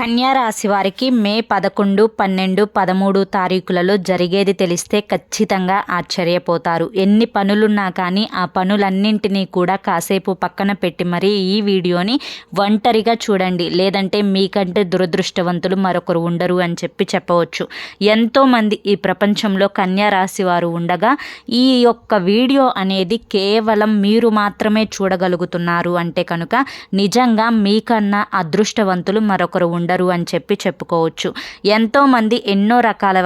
కన్యారాశి వారికి మే పదకొండు పన్నెండు పదమూడు తారీఖులలో జరిగేది తెలిస్తే ఖచ్చితంగా ఆశ్చర్యపోతారు. ఎన్ని పనులున్నా కానీ ఆ పనులన్నింటినీ కూడా కాసేపు పక్కన పెట్టి మరీ ఈ వీడియోని ఒంటరిగా చూడండి. లేదంటే మీకంటే దురదృష్టవంతులు మరొకరు ఉండరు అని చెప్పి చెప్పవచ్చు. ఎంతోమంది ఈ ప్రపంచంలో కన్యారాశి వారు ఉండగా ఈ యొక్క వీడియో అనేది కేవలం మీరు మాత్రమే చూడగలుగుతున్నారు అంటే కనుక నిజంగా మీకన్నా అదృష్టవంతులు మరొకరు ఉండరు. ఉండరు అని చెప్పి చెప్పుకోవచ్చు. ఎంతోమంది ఎన్నో రకాల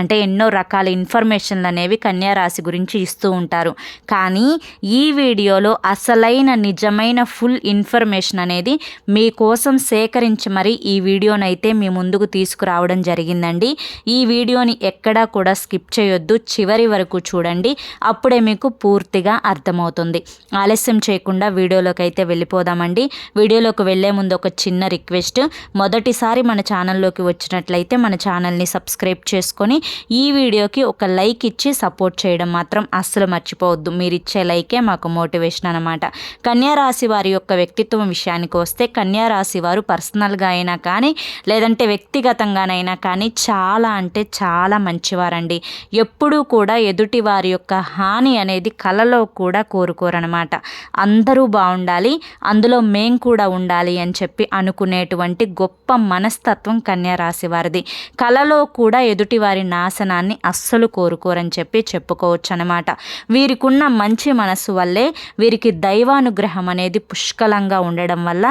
అంటే ఎన్నో రకాల ఇన్ఫర్మేషన్లు అనేవి కన్యారాశి గురించి ఇస్తూ ఉంటారు. కానీ ఈ వీడియోలో అసలైన నిజమైన ఫుల్ ఇన్ఫర్మేషన్ అనేది మీకోసం సేకరించి మరి ఈ వీడియోనైతే మీ ముందుకు తీసుకురావడం జరిగిందండి. ఈ వీడియోని ఎక్కడా కూడా స్కిప్ చేయొద్దు చివరి వరకు చూడండి. అప్పుడే మీకు పూర్తిగా అర్థమవుతుంది. ఆలస్యం చేయకుండా వీడియోలోకి అయితే వెళ్ళిపోదామండి. వీడియోలోకి వెళ్ళే ముందు ఒక చిన్న రిక్వెస్ట్. మొదటి మొదటిసారి మన ఛానల్లోకి వచ్చినట్లయితే మన ఛానల్ని సబ్స్క్రైబ్ చేసుకొని ఈ వీడియోకి ఒక లైక్ ఇచ్చి సపోర్ట్ చేయడం మాత్రం అస్సలు మర్చిపోవద్దు. మీరు ఇచ్చే లైకే మాకు మోటివేషన్ అనమాట కన్యారాశి వారి యొక్క వ్యక్తిత్వం విషయానికి వస్తే కన్యారాశి వారు పర్సనల్గా అయినా కానీ లేదంటే వ్యక్తిగతంగానైనా కానీ చాలా అంటే చాలా మంచివారండి. ఎప్పుడూ కూడా ఎదుటి వారి యొక్క హాని అనేది కలలో కూడా కోరుకోరనమాట అందరూ బాగుండాలి అందులో మేం కూడా ఉండాలి అని చెప్పి అనుకునేటువంటి గొప్ప గొప్ప మనస్తత్వం కన్యారాశి వారిది కలలో కూడా ఎదుటివారి నాశనాన్ని అస్సలు కోరుకోరని చెప్పి చెప్పుకోవచ్చు అనమాట వీరికున్న మంచి మనస్సు వల్లే వీరికి దైవానుగ్రహం అనేది పుష్కలంగా ఉండడం వల్ల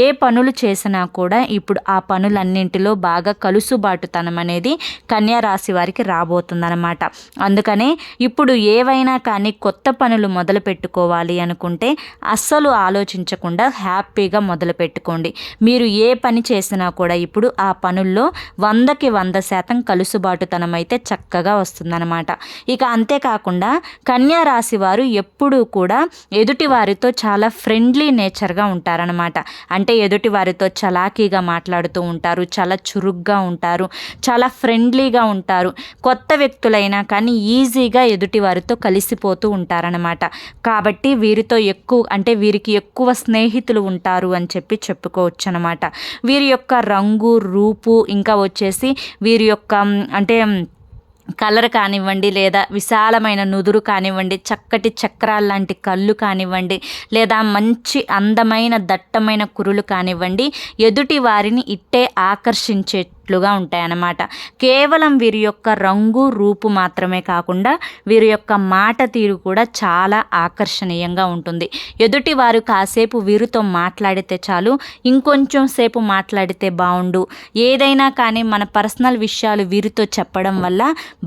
ఏ పనులు చేసినా కూడా ఇప్పుడు ఆ పనులన్నింటిలో బాగా కలుసుబాటుతనం అనేది కన్యారాశి వారికి రాబోతుందన్నమాట. అందుకనే ఇప్పుడు ఏవైనా కానీ కొత్త పనులు మొదలు పెట్టుకోవాలి అనుకుంటే అస్సలు ఆలోచించకుండా హ్యాపీగా మొదలు పెట్టుకోండి. మీరు ఏ పని చేసినా కూడా ఇప్పుడు ఆ పనుల్లో వందకి వంద శాతం కలుసుబాటుతనం అయితే చక్కగా వస్తుందన్నమాట. ఇక అంతేకాకుండా కన్యా రాశి వారు ఎప్పుడూ కూడా ఎదుటి వారితో చాలా ఫ్రెండ్లీ నేచర్గా ఉంటారనమాట అంటే ఎదుటి వారితో చలాకీగా మాట్లాడుతూ ఉంటారు చాలా చురుగ్గా ఉంటారు చాలా ఫ్రెండ్లీగా ఉంటారు. కొత్త వ్యక్తులైనా కానీ ఈజీగా ఎదుటి వారితో కలిసిపోతూ ఉంటారనమాట కాబట్టి వీరితో ఎక్కువ అంటే వీరికి ఎక్కువ స్నేహితులు ఉంటారు అని చెప్పి చెప్పుకోవచ్చు అనమాట వీరి యొక్క యొక్క రంగు రూపు ఇంకా వచ్చేసి వీరి యొక్క అంటే కలర్ కానివ్వండి లేదా విశాలమైన నుదురు కానివ్వండి చక్కటి చక్రాల లాంటి కళ్ళు కానివ్వండి లేదా మంచి అందమైన దట్టమైన కురులు కానివ్వండి ఎదుటి వారిని ఇట్టే ఆకర్షించే ఉన్నట్లుగా ఉంటాయన్నమాట. కేవలం వీరి యొక్క రంగు రూపు మాత్రమే కాకుండా వీరి యొక్క మాట తీరు కూడా చాలా ఆకర్షణీయంగా ఉంటుంది. ఎదుటి వారు కాసేపు వీరితో మాట్లాడితే చాలు ఇంకొంచెం సేపు మాట్లాడితే బాగుండు ఏదైనా కానీ మన పర్సనల్ విషయాలు వీరితో చెప్పడం వల్ల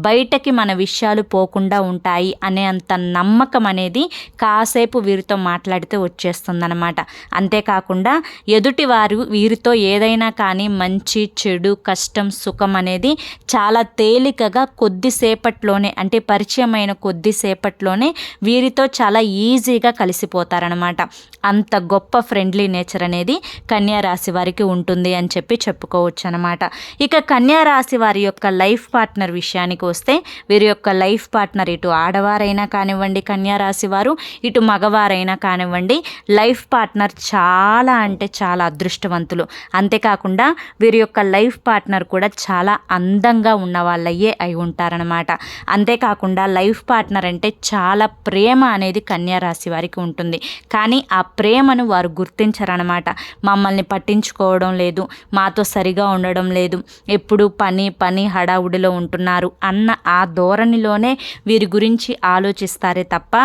బయటకి మన విషయాలు పోకుండా ఉంటాయి అనే అంత నమ్మకం అనేది కాసేపు వీరితో మాట్లాడితే వచ్చేస్తుందన్నమాట. అంతేకాకుండా ఎదుటివారు వీరితో ఏదైనా కానీ మంచి చెడు కష్టం సుఖం అనేది చాలా తేలికగా కొద్దిసేపట్లోనే అంటే పరిచయమైన కొద్దిసేపట్లోనే వీరితో చాలా ఈజీగా కలిసిపోతారనమాట అంత గొప్ప ఫ్రెండ్లీ నేచర్ అనేది కన్యారాశి వారికి ఉంటుంది అని చెప్పి చెప్పుకోవచ్చు అనమాట ఇక కన్యారాశి వారి యొక్క లైఫ్ పార్ట్నర్ విషయానికి వస్తే వీరి యొక్క లైఫ్ పార్ట్నర్ ఇటు ఆడవారైనా కానివ్వండి కన్యారాశి వారు ఇటు మగవారైనా కానివ్వండి లైఫ్ పార్ట్నర్ చాలా అంటే చాలా అదృష్టవంతులు. అంతేకాకుండా వీరి యొక్క లైఫ్ పార్ట్నర్ పార్ట్నర్ కూడా చాలా అందంగా ఉన్న వాళ్ళయ్యే అయి ఉంటారనమాట అంతేకాకుండా లైఫ్ పార్ట్నర్ అంటే చాలా ప్రేమ అనేది కన్యారాశి వారికి ఉంటుంది. కానీ ఆ ప్రేమను వారు గుర్తించరనమాట మమ్మల్ని పట్టించుకోవడం లేదు మాతో సరిగా ఉండడం లేదు ఎప్పుడు పని పని హడావుడిలో ఉంటున్నారు అన్న ఆ ధోరణిలోనే వీరి గురించి ఆలోచిస్తారే తప్ప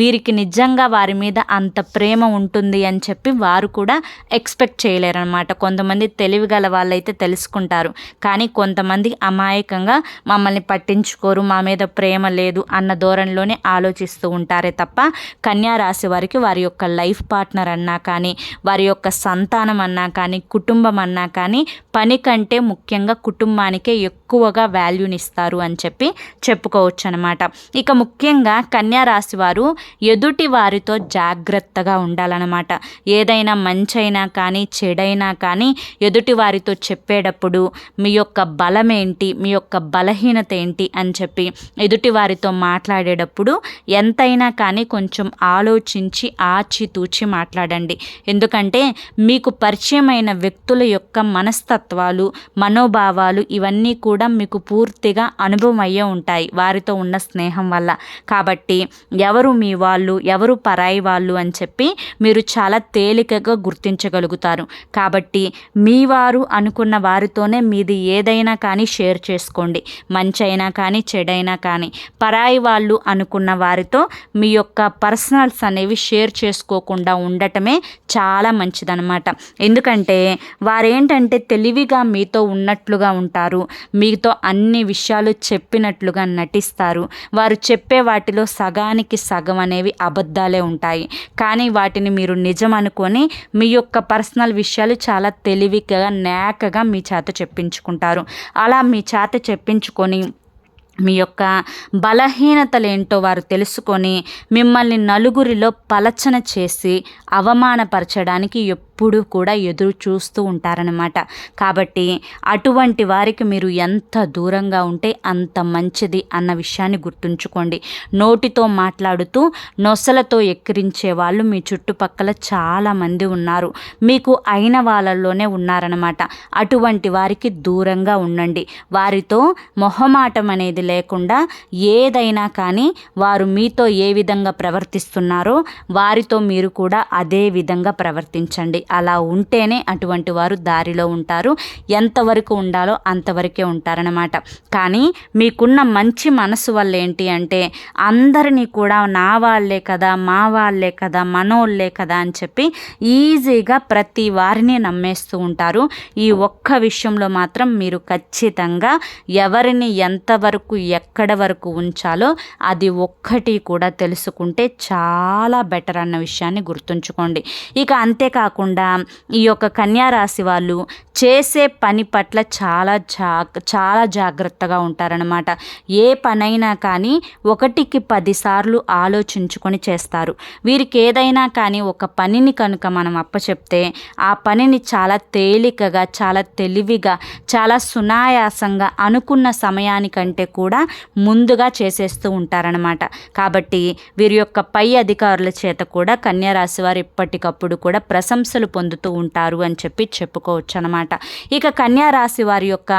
వీరికి నిజంగా వారి మీద అంత ప్రేమ ఉంటుంది అని చెప్పి వారు కూడా ఎక్స్పెక్ట్ చేయలేరనమాట కొంతమంది తెలివిగల వాళ్ళైతే తెలుసుకుంటారు. ఉంటారు కానీ కొంతమంది అమాయకంగా మమ్మల్ని పట్టించుకోరు మా మీద ప్రేమ లేదు అన్న ధోరణిలోనే ఆలోచిస్తూ ఉంటారే తప్ప కన్యా రాశి వారికి వారి యొక్క లైఫ్ పార్ట్నర్ అన్నా కానీ వారి యొక్క సంతానం అన్నా కానీ కుటుంబం అన్నా కానీ పని కంటే ముఖ్యంగా కుటుంబానికే ఎక్కువగా వాల్యూనిస్తారు అని చెప్పి చెప్పుకోవచ్చు అనమాట ఇక ముఖ్యంగా కన్యా రాశి వారు ఎదుటి వారితో జాగ్రత్తగా ఉండాలన్నమాట ఏదైనా మంచైనా కానీ చెడైనా కానీ ఎదుటి వారితో చెప్పేటప్పుడు మీ యొక్క బలం ఏంటి మీ యొక్క బలహీనత ఏంటి అని చెప్పి ఎదుటి వారితో మాట్లాడేటప్పుడు ఎంతైనా కానీ కొంచెం ఆలోచించి ఆచితూచి మాట్లాడండి. ఎందుకంటే మీకు పరిచయమైన వ్యక్తుల యొక్క మనస్తత్వాలు మనోభావాలు ఇవన్నీ కూడా మీకు పూర్తిగా అనుభవం అయ్యే ఉంటాయి వారితో ఉన్న స్నేహం వల్ల. కాబట్టి ఎవరు మీ వాళ్ళు ఎవరు పరాయి వాళ్ళు అని చెప్పి మీరు చాలా తేలికగా గుర్తించగలుగుతారు. కాబట్టి మీ వారు అనుకున్న వారితోనే మీది ఏదైనా కానీ షేర్ చేసుకోండి. మంచి అయినా కానీ చెడైనా కానీ. పరాయి వాళ్ళు అనుకున్న వారితో మీ యొక్క పర్సనల్స్ అనేవి షేర్ చేసుకోకుండా ఉండటమే చాలా మంచిదనమాట ఎందుకంటే వారేంటంటే తెలివిగా మీతో ఉన్నట్లుగా ఉంటారు. మీతో అన్ని విషయాలు చెప్పినట్లుగా నటిస్తారు. వారు చెప్పే వాటిలో సగానికి సగం అనేవి అబద్ధాలే ఉంటాయి. కానీ వాటిని మీరు నిజం అనుకొని మీ యొక్క పర్సనల్ విషయాలు చాలా తెలివిగా నేకగా మీ చేత చెప్పించుకుంటారు. అలా మీ చేత చెప్పించుకొని మీ యొక్క బలహీనతలు ఏంటో వారు తెలుసుకొని మిమ్మల్ని నలుగురిలో పలచన చేసి అవమానపరచడానికి ఎప్పుడు కూడా ఎదురు చూస్తూ ఉంటారనమాట కాబట్టి అటువంటి వారికి మీరు ఎంత దూరంగా ఉంటే అంత మంచిది అన్న విషయాన్ని గుర్తుంచుకోండి. నోటితో మాట్లాడుతూ నొసలతో ఎక్కిరించే వాళ్ళు మీ చుట్టుపక్కల చాలామంది ఉన్నారు. మీకు అయిన వాళ్ళల్లోనే ఉన్నారనమాట అటువంటి వారికి దూరంగా ఉండండి. వారితో మొహమాటం అనేది లేకుండా ఏదైనా కానీ వారు మీతో ఏ విధంగా ప్రవర్తిస్తున్నారో వారితో మీరు కూడా అదే విధంగా ప్రవర్తించండి. అలా ఉంటేనే అటువంటి వారు దారిలో ఉంటారు. ఎంతవరకు ఉండాలో అంతవరకే ఉంటారనమాట కానీ మీకున్న మంచి మనసు వల్ల ఏంటి అంటే అందరినీ కూడా నా వాళ్ళే కదా మా వాళ్ళే కదా మనోళ్ళే కదా అని చెప్పి ఈజీగా ప్రతి వారిని నమ్మేస్తూ ఉంటారు. ఈ ఒక్క విషయంలో మాత్రం మీరు ఖచ్చితంగా ఎవరిని ఎంతవరకు ఎక్కడ వరకు ఉంచాలో అది ఒక్కటి కూడా తెలుసుకుంటే చాలా బెటర్ అన్న విషయాన్ని గుర్తుంచుకోండి. ఇక అంతేకాకుండా ఈ యొక్క కన్యా రాశి వాళ్ళు చేసే పని పట్ల చాలా జాగ్ చాలా జాగ్రత్తగా ఉంటారనమాట ఏ పనైనా కానీ ఒకటికి పదిసార్లు ఆలోచించుకొని చేస్తారు. వీరికి ఏదైనా కానీ ఒక పనిని కనుక మనం అప్పచెప్తే ఆ పనిని చాలా తేలికగా చాలా తెలివిగా చాలా సునాయాసంగా అనుకున్న సమయానికంటే కూడా ముందుగా చేసేస్తూ ఉంటారనమాట కాబట్టి వీరి యొక్క పై అధికారుల చేత కూడా కన్యారాశి వారు ఎప్పటికప్పుడు కూడా ప్రశంసలు పొందుతూ ఉంటారు అని చెప్పి చెప్పుకోవచ్చు అనమాట ఇక కన్యా రాశి వారి యొక్క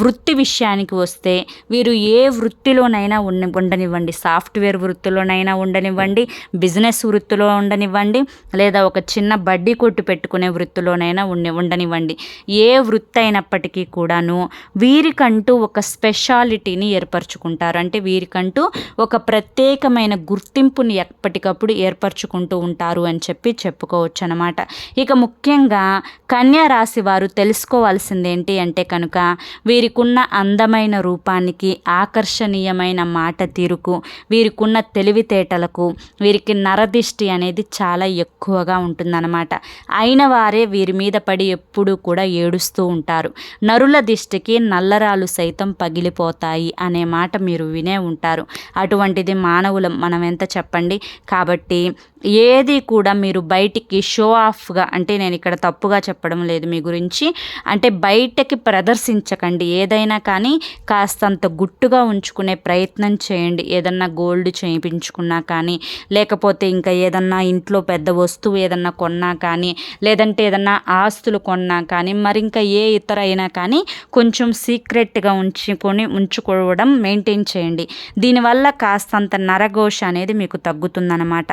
వృత్తి విషయానికి వస్తే వీరు ఏ వృత్తిలోనైనా ఉండ ఉండనివ్వండి. సాఫ్ట్వేర్ వృత్తిలోనైనా ఉండనివ్వండి. బిజినెస్ వృత్తిలో ఉండనివ్వండి. లేదా ఒక చిన్న బడ్డీ కొట్టు పెట్టుకునే వృత్తిలోనైనా ఉండి ఉండనివ్వండి. ఏ వృత్తి అయినప్పటికీ కూడాను వీరికంటూ ఒక స్పెషాలిటీని ఏర్పరచుకుంటారు. అంటే వీరికంటూ ఒక ప్రత్యేకమైన గుర్తింపుని ఎప్పటికప్పుడు ఏర్పరచుకుంటూ ఉంటారు అని చెప్పి చెప్పుకోవచ్చు అనమాట ఇక ముఖ్యంగా కన్యా రాశి వారు తెలుసుకోవాల్సింది ఏంటి అంటే కనుక వీరికున్న అందమైన రూపానికి ఆకర్షణీయమైన మాట తీరుకు వీరికున్న తెలివితేటలకు వీరికి నరదిష్టి అనేది చాలా ఎక్కువగా ఉంటుందన్నమాట. అయిన వారే వీరి మీద పడి ఎప్పుడూ కూడా ఏడుస్తూ ఉంటారు. నరుల దిష్టికి నల్లరాలు సైతం పగిలిపోతాయి అనే మాట మీరు వినే ఉంటారు. అటువంటిది మానవులం మనం ఎంత చెప్పండి? కాబట్టి ఏది కూడా మీరు బయటికి షో ఆఫ్గా అంటే నేను ఇక్కడ తప్పుగా చెప్పడం లేదు మీ గురించి అంటే బయటకి ప్రదర్శించకండి. ఏదైనా కానీ కాస్తంత గుట్టుగా ఉంచుకునే ప్రయత్నం చేయండి. ఏదన్నా గోల్డ్ చేయించుకున్నా కానీ లేకపోతే ఇంకా ఏదన్నా ఇంట్లో పెద్ద వస్తువు ఏదన్నా కొన్నా కానీ లేదంటే ఏదన్నా ఆస్తులు కొన్నా కానీ మరి ఇంకా ఏ ఇతర అయినా కానీ కొంచెం సీక్రెట్గా ఉంచుకొని ఉంచుకోవడం మెయింటైన్ చేయండి. దీనివల్ల కాస్తంత నరఘోష అనేది మీకు తగ్గుతుందన్నమాట.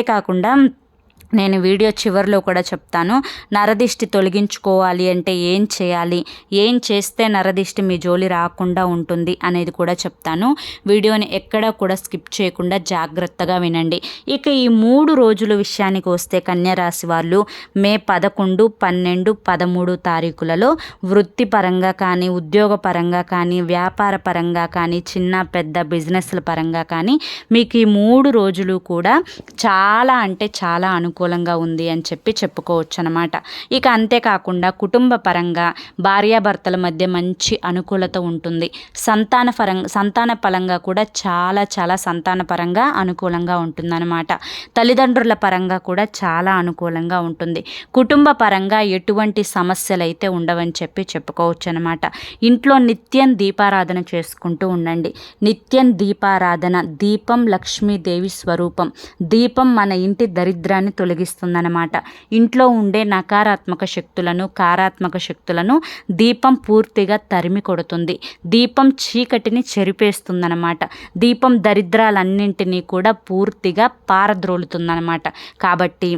అంతేకాకుండా నేను వీడియో చివరిలో కూడా చెప్తాను. నరదిష్టి తొలగించుకోవాలి అంటే ఏం చేయాలి? ఏం చేస్తే నరదిష్టి మీ జోలి రాకుండా ఉంటుంది అనేది కూడా చెప్తాను. వీడియోని ఎక్కడా కూడా స్కిప్ చేయకుండా జాగ్రత్తగా వినండి. ఇక ఈ మూడు రోజుల విషయానికి వస్తే కన్యరాశి వాళ్ళు మే పదకొండు పన్నెండు పదమూడు తారీఖులలో వృత్తిపరంగా కానీ ఉద్యోగ పరంగా కానీ వ్యాపార పరంగా కానీ చిన్న పెద్ద బిజినెస్ల పరంగా కానీ మీకు ఈ మూడు రోజులు కూడా చాలా అంటే చాలా అనుకూల అనుకూలంగా ఉంది అని చెప్పి చెప్పుకోవచ్చు అనమాట ఇక అంతేకాకుండా కుటుంబ పరంగా భార్యాభర్తల మధ్య మంచి అనుకూలత ఉంటుంది. సంతాన పరంగా సంతాన పరంగా కూడా చాలా చాలా సంతాన పరంగా అనుకూలంగా ఉంటుందన్నమాట. తల్లిదండ్రుల పరంగా కూడా చాలా అనుకూలంగా ఉంటుంది. కుటుంబ పరంగా ఎటువంటి సమస్యలు అయితే ఉండవని చెప్పి చెప్పుకోవచ్చు అనమాట ఇంట్లో నిత్యం దీపారాధన చేసుకుంటూ ఉండండి. నిత్యం దీపారాధన దీపం లక్ష్మీదేవి స్వరూపం. దీపం మన ఇంటి దరిద్రాన్ని తొలగిస్తుందన్నమాట. ఇంట్లో ఉండే నకారాత్మక శక్తులను కారాత్మక శక్తులను దీపం పూర్తిగా తరిమి కొడుతుంది. దీపం చీకటిని చెరిపేస్తుందన్నమాట. దీపం దరిద్రాలన్నింటినీ కూడా పూర్తిగా పారద్రోలుతుందన్నమాట. కాబట్టి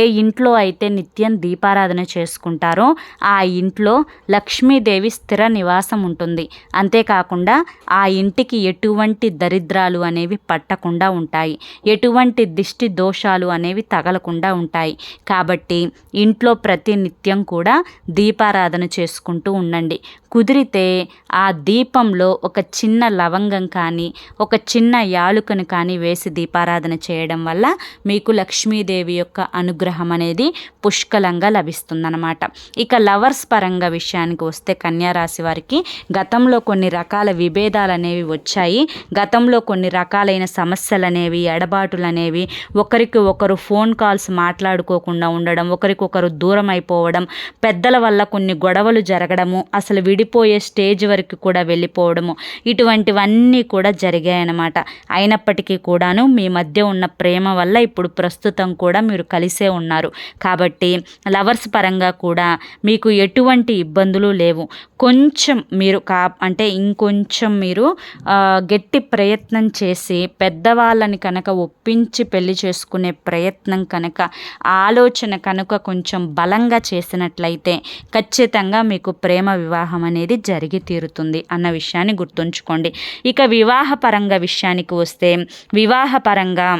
ఏ ఇంట్లో అయితే నిత్యం దీపారాధన చేసుకుంటారో ఆ ఇంట్లో లక్ష్మీదేవి స్థిర నివాసం ఉంటుంది. అంతేకాకుండా ఆ ఇంటికి ఎటువంటి దరిద్రాలు అనేవి పట్టకుండా ఉంటాయి. ఎటువంటి దిష్టి దోషాలు అనేవి తగలకుండా ఉంటాయి. కాబట్టి ఇంట్లో ప్రతి నిత్యం కూడా దీపారాధన చేసుకుంటూ ఉండండి. కుదిరితే ఆ దీపంలో ఒక చిన్న లవంగం కానీ ఒక చిన్న యాలుకను కానీ వేసి దీపారాధన చేయడం వల్ల మీకు లక్ష్మీదేవి యొక్క అనుగ్రహం అనేది పుష్కలంగా లభిస్తుందన్నమాట. ఇక లవర్స్ పరంగా విషయానికి వస్తే కన్యారాశి వారికి గతంలో కొన్ని రకాల విభేదాలు అనేవి వచ్చాయి. గతంలో కొన్ని రకాలైన సమస్యలు అనేవి ఎడబాటులు అనేవి ఒకరికి ఒకరు ఫోన్ కాల్స్ మాట్లాడుకోకుండా ఉండడం ఒకరికొకరు దూరం అయిపోవడం పెద్దల వల్ల కొన్ని గొడవలు జరగడము అసలు విడి విడిపోయే స్టేజ్ వరకు కూడా వెళ్ళిపోవడము. ఇటువంటివన్నీ కూడా జరిగాయన్నమాట. అయినప్పటికీ కూడాను మీ మధ్య ఉన్న ప్రేమ వల్ల ఇప్పుడు ప్రస్తుతం కూడా మీరు కలిసే ఉన్నారు. కాబట్టి లవర్స్ పరంగా కూడా మీకు ఎటువంటి ఇబ్బందులు లేవు. కొంచెం మీరు కా అంటే ఇంకొంచెం మీరు గట్టి ప్రయత్నం చేసి పెద్దవాళ్ళని కనుక ఒప్పించి పెళ్ళి చేసుకునే ప్రయత్నం కనుక ఆలోచన కనుక కొంచెం బలంగా చేసినట్లయితే ఖచ్చితంగా మీకు ప్రేమ వివాహం అనేది జరిగి తీరుతుంది అన్న విషయాన్ని గుర్తుంచుకోండి. ఇక వివాహపరంగా విషయానికి వస్తే వివాహపరంగా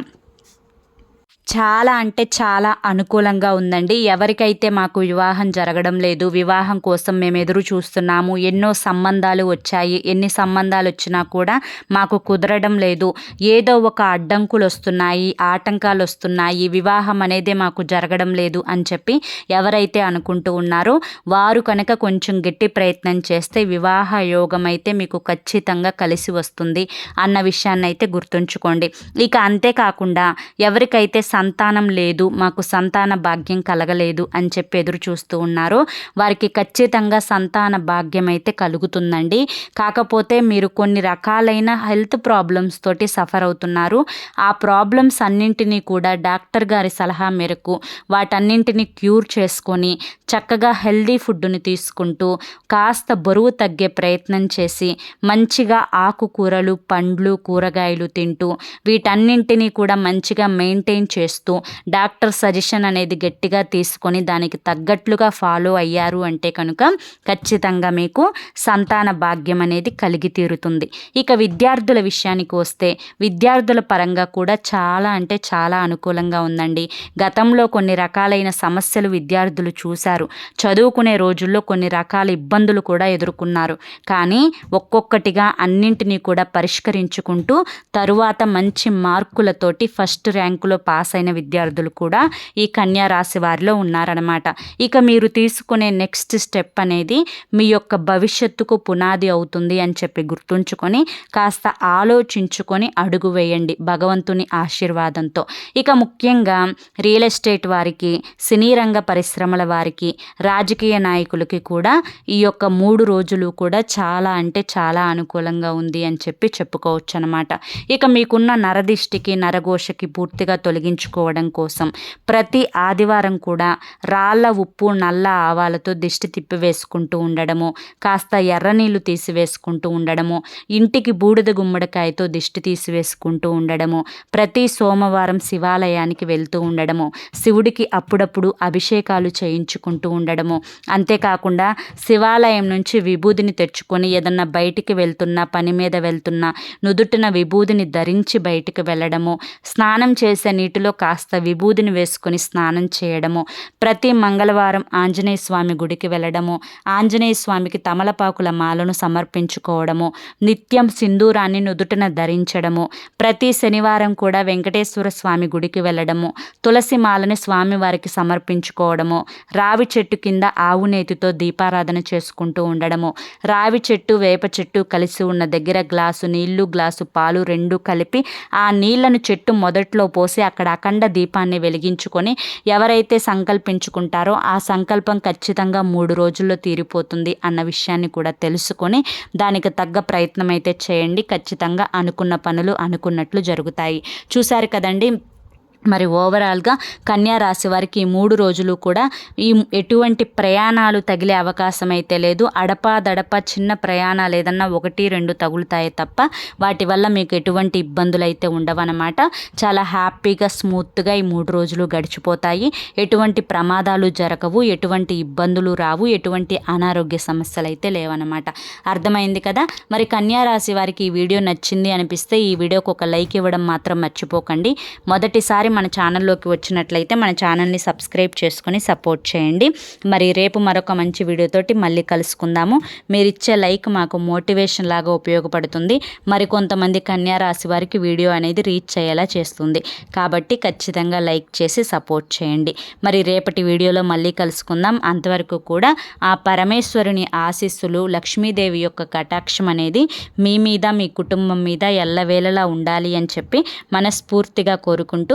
చాలా అంటే చాలా అనుకూలంగా ఉందండి. ఎవరికైతే మాకు వివాహం జరగడం లేదు వివాహం కోసం మేము ఎదురు చూస్తున్నాము ఎన్నో సంబంధాలు వచ్చాయి ఎన్ని సంబంధాలు వచ్చినా కూడా మాకు కుదరడం లేదు. ఏదో ఒక అడ్డంకులు వస్తున్నాయి ఆటంకాలు వస్తున్నాయి వివాహం అనేది మాకు జరగడం లేదు అని చెప్పి ఎవరైతే అనుకుంటూ ఉన్నారో వారు కనుక కొంచెం గట్టి ప్రయత్నం చేస్తే వివాహ యోగం అయితే మీకు ఖచ్చితంగా కలిసి వస్తుంది అన్న విషయాన్ని అయితే గుర్తుంచుకోండి. ఇక అంతేకాకుండా ఎవరికైతే సంతానం లేదు మాకు సంతాన భాగ్యం కలగలేదు అని చెప్పి ఎదురు చూస్తూ ఉన్నారు. వారికి ఖచ్చితంగా సంతాన భాగ్యం అయితే కలుగుతుందండి. కాకపోతే మీరు కొన్ని రకాలైన హెల్త్ ప్రాబ్లమ్స్ తోటి సఫర్ అవుతున్నారు. ఆ ప్రాబ్లమ్స్ అన్నింటినీ కూడా డాక్టర్ గారి సలహా మేరకు వాటన్నింటినీ క్యూర్ చేసుకొని చక్కగా హెల్దీ ఫుడ్ని తీసుకుంటూ కాస్త బరువు తగ్గే ప్రయత్నం చేసి మంచిగా ఆకుకూరలు పండ్లు కూరగాయలు తింటూ వీటన్నింటినీ కూడా మంచిగా మెయింటైన్ చేస్తూ డాక్టర్ సజెషన్ అనేది గట్టిగా తీసుకొని దానికి తగ్గట్లుగా ఫాలో అయ్యారు అంటే కనుక ఖచ్చితంగా మీకు సంతాన భాగ్యం అనేది కలిగి తీరుతుంది. ఇక విద్యార్థుల విషయానికి వస్తే విద్యార్థుల పరంగా కూడా చాలా అంటే చాలా అనుకూలంగా ఉందండి. గతంలో కొన్ని రకాలైన సమస్యలు విద్యార్థులు చూశారు. చదువుకునే రోజుల్లో కొన్ని రకాల ఇబ్బందులు కూడా ఎదుర్కొన్నారు. కానీ ఒక్కొక్కటిగా అన్నింటినీ కూడా పరిష్కరించుకుంటూ తరువాత మంచి మార్కులతోటి ఫస్ట్ ర్యాంకులో పాస్ అయిన విద్యార్థులు కూడా ఈ కన్యా రాశి వారిలో ఉన్నారనమాట ఇక మీరు తీసుకునే నెక్స్ట్ స్టెప్ అనేది మీ యొక్క భవిష్యత్తుకు పునాది అవుతుంది అని చెప్పి గుర్తుంచుకొని కాస్త ఆలోచించుకొని అడుగు వేయండి భగవంతుని ఆశీర్వాదంతో. ఇక ముఖ్యంగా రియల్ ఎస్టేట్ వారికి సినీ రంగ పరిశ్రమల వారికి రాజకీయ నాయకులకి కూడా ఈ యొక్క మూడు రోజులు కూడా చాలా అంటే చాలా అనుకూలంగా ఉంది అని చెప్పి చెప్పుకోవచ్చు అనమాట ఇక మీకున్న నరదిష్టికి నరఘోషకి పూర్తిగా తొలగించుకోవడం కోసం ప్రతి ఆదివారం కూడా రాళ్ళ ఉప్పు నల్ల ఆవాలతో దిష్టి తిప్పి వేసుకుంటూ ఉండడము కాస్త ఎర్రనీళ్ళు తీసివేసుకుంటూ ఉండడము ఇంటికి బూడిద గుమ్మడికాయతో దిష్టి తీసివేసుకుంటూ ఉండడము ప్రతి సోమవారం శివాలయానికి వెళ్తూ ఉండడము శివుడికి అప్పుడప్పుడు అభిషేకాలు చేయించుకుంటూ ఉండడము. అంతేకాకుండా శివాలయం నుంచి విభూదిని తెచ్చుకొని ఏదన్నా బయటికి వెళ్తున్నా పని మీద వెళ్తున్నా నుదుటిన విభూదిని ధరించి బయటికి వెళ్ళడము స్నానం చేసే నీటిలో పాదాల్లో కాస్త విభూదిని వేసుకొని స్నానం చేయడము. ప్రతి మంగళవారం ఆంజనేయ స్వామి గుడికి వెళ్ళడము. ఆంజనేయ స్వామికి తమలపాకుల మాలను సమర్పించుకోవడము. నిత్యం సింధూరాన్ని నుదుటన ధరించడము. ప్రతి శనివారం కూడా వెంకటేశ్వర స్వామి గుడికి వెళ్ళడము. తులసి మాలని స్వామివారికి సమర్పించుకోవడము. రావి చెట్టు కింద ఆవు నేతితో దీపారాధన చేసుకుంటూ ఉండడము. రావి చెట్టు వేప చెట్టు కలిసి ఉన్న దగ్గర గ్లాసు నీళ్ళు గ్లాసు పాలు రెండు కలిపి ఆ నీళ్ళను చెట్టు మొదట్లో పోసి అక్కడ అఖండ దీపాన్ని వెలిగించుకొని ఎవరైతే సంకల్పించుకుంటారో ఆ సంకల్పం ఖచ్చితంగా మూడు రోజుల్లో తీరిపోతుంది అన్న విషయాన్ని కూడా తెలుసుకొని దానికి తగ్గ ప్రయత్నం అయితే చేయండి. ఖచ్చితంగా అనుకున్న పనులు అనుకున్నట్లు జరుగుతాయి. చూశారు కదండి మరి ఓవరాల్గా కన్యా రాశి వారికి ఈ మూడు రోజులు కూడా ఈ ఎటువంటి ప్రయాణాలు తగిలే అవకాశం అయితే లేదు. అడప దడప చిన్న ప్రయాణాలు ఏదన్నా ఒకటి రెండు తగులుతాయి తప్ప వాటి వల్ల మీకు ఎటువంటి ఇబ్బందులు అయితే ఉండవన్నమాట. చాలా హ్యాపీగా స్మూత్గా ఈ మూడు రోజులు గడిచిపోతాయి. ఎటువంటి ప్రమాదాలు జరగవు ఎటువంటి ఇబ్బందులు రావు ఎటువంటి అనారోగ్య సమస్యలు అయితే లేవన్నమాట. అర్థమైంది కదా? మరి కన్యా రాశి వారికి ఈ వీడియో నచ్చింది అనిపిస్తే ఈ వీడియోకి ఒక లైక్ ఇవ్వడం మాత్రం మర్చిపోకండి. మొదటిసారి మన ఛానల్లోకి వచ్చినట్లయితే మన ఛానల్ని సబ్స్క్రైబ్ చేసుకొని సపోర్ట్ చేయండి. మరి రేపు మరొక మంచి వీడియోతోటి మళ్ళీ కలుసుకుందాము. మీరు ఇచ్చే లైక్ మాకు మోటివేషన్ లాగా ఉపయోగపడుతుంది. మరి కొంతమంది కన్యా రాశి వారికి వీడియో అనేది రీచ్ అయ్యేలా చేస్తుంది. కాబట్టి ఖచ్చితంగా లైక్ చేసి సపోర్ట్ చేయండి. మరి రేపటి వీడియోలో మళ్ళీ కలుసుకుందాం. అంతవరకు కూడా ఆ పరమేశ్వరుని ఆశీస్సులు లక్ష్మీదేవి యొక్క కటాక్షం అనేది మీ మీద మీ కుటుంబం మీద ఎల్లవేళలా ఉండాలి అని చెప్పి మనస్ఫూర్తిగా కోరుకుంటూ